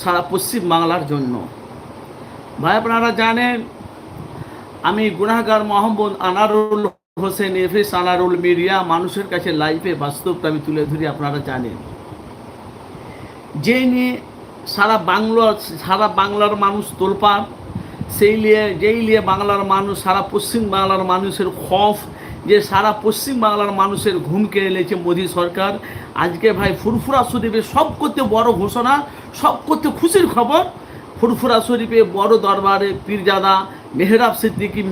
সারা পশ্চিম বাংলার জন্য। ভাই, আপনারা জানেন, আমি গুনাহগার মোহাম্মদ আনারুল হোসেন, এফএস আনারুল মিডিয়া, মানুষের কাছে লাইফে বাস্তবটা আমি তুলে ধরি, আপনারা জানেন। যে নিয়ে সারা বাংলা, সারা বাংলার মানুষ তোলপাড়, সেই নিয়ে, যেই নিয়ে বাংলার মানুষ, সারা পশ্চিম বাংলার মানুষের খফ যে সারা পশ্চিম বাংলার মানুষের ঘুম কেড়ে নিয়েছে মোদী সরকার। আজকে ভাই ফুরফুরা শরীফে সব করতে বড় ঘোষণা সব করতে খুশির খবর, ফুরফুরা শরীফে বড় দরবারে পীরজাদা মেহরাব সিদ্দিকি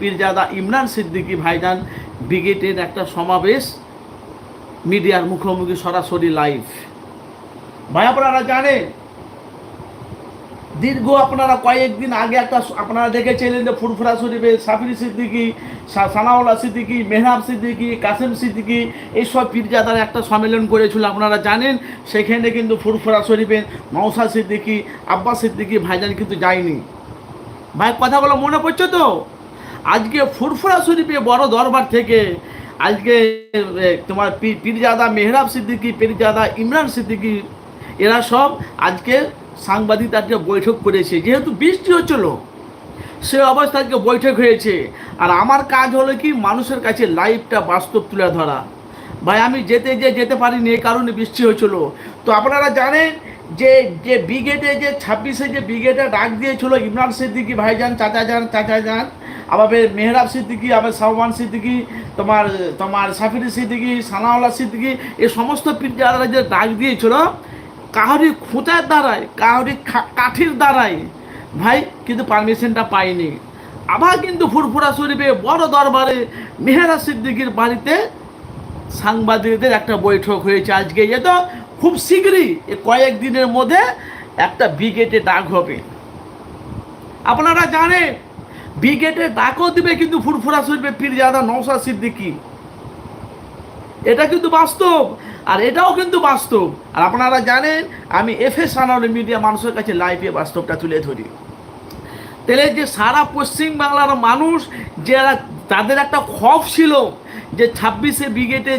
পীরজাদা ইমরান সিদ্দিকী ভাইজান ব্রিগেডের একটা সমাবেশ, মিডিয়ার মুখোমুখি সরাসরি লাইভ। ভাই আপনারা জানেন দীর্ঘ আপনারা কয়েকদিন আগে একটা আপনারা দেখেছিলেন যে ফুরফুরা শরীফে সাফির সিদ্দিকি, সা- সানাউল্লাহ সিদ্দিকি, মেহরাব সিদ্দিকি, কাসেম সিদ্দিকি, এইসব পীরজাদার একটা সম্মেলন করেছিল, আপনারা জানেন? সেখানে কিন্তু ফুরফুরা শরীফে নৌসা সিদ্দিকি, আব্বাস সিদ্দিকি, ভাইজান কিন্তু যায়নি। ভাই কথাগুলো মনে পড়ছে তো? আজকে ফুরফুরা শরীফে বড় দরবার থেকে আজকে তোমার পীরজাদা মেহরাব সিদ্দিকি, পীরজাদা ইমরান সিদ্দিকি, এরা সব আজকে সাংবাদিক আজকে বৈঠক করেছে, যেহেতু বৃষ্টি হচ্ছিল সে অবস্থা আজকে বৈঠক হয়েছে। আর আমার কাজ হলো কি, মানুষের কাছে লাইভটা বাস্তব তুলে ধরা। ভাই, আমি যেতে যে যেতে পারিনি এই কারণে বৃষ্টি হয়েছিল। তো আপনারা জানেন যে যে ব্রিগেডে যে ছাব্বিশে যে ব্রিগেডে ডাক দিয়েছিল, ইমরান সিদ্দিকি, ভাইজান চাচা যান চাচা যান আবার মেহরাব সিদ্দিকি আবার সাহমান সিদ্দিকি, তোমার তোমার সাফির সিদ্দিকি, সানাউল্লাহ সিদ্দিকি এই সমস্ত পিজ্জারা যে ডাক দিয়েছিল কাহারি খুঁটার দ্বারায় কাহারি কাঠির দ্বারায়, ভাই, কিন্তু পারমিশনটা পাইনি। আবার কিন্তু ফুরফুরা শরীফে বড় দরবারে মেহরা সিদ্দিকির বাড়িতে সাংবাদিকদের একটা বৈঠক হয়েছে। আজকে এ তো খুব শীঘ্রই, এ কয়েক দিনের মধ্যে একটা ব্রিগেডে ডাক হবে। আপনারা জানেন ব্রিগেডে ডাকও দিবে কিন্তু ফুরফুরা শরীফে পীরজাদা নৌসা সিদ্দিকি। এটা কিন্তু বাস্তব। আর এটাও কিন্তু বাস্তব। আর আপনারা জানেন, আমি এফ এস মিডিয়া মানুষের কাছে লাইভে বাস্তবটা তুলে ধরি। তাহলে যে সারা পশ্চিমবাংলার মানুষ যে তাদের একটা খফ ছিল যে ছাব্বিশে ব্রিগেডে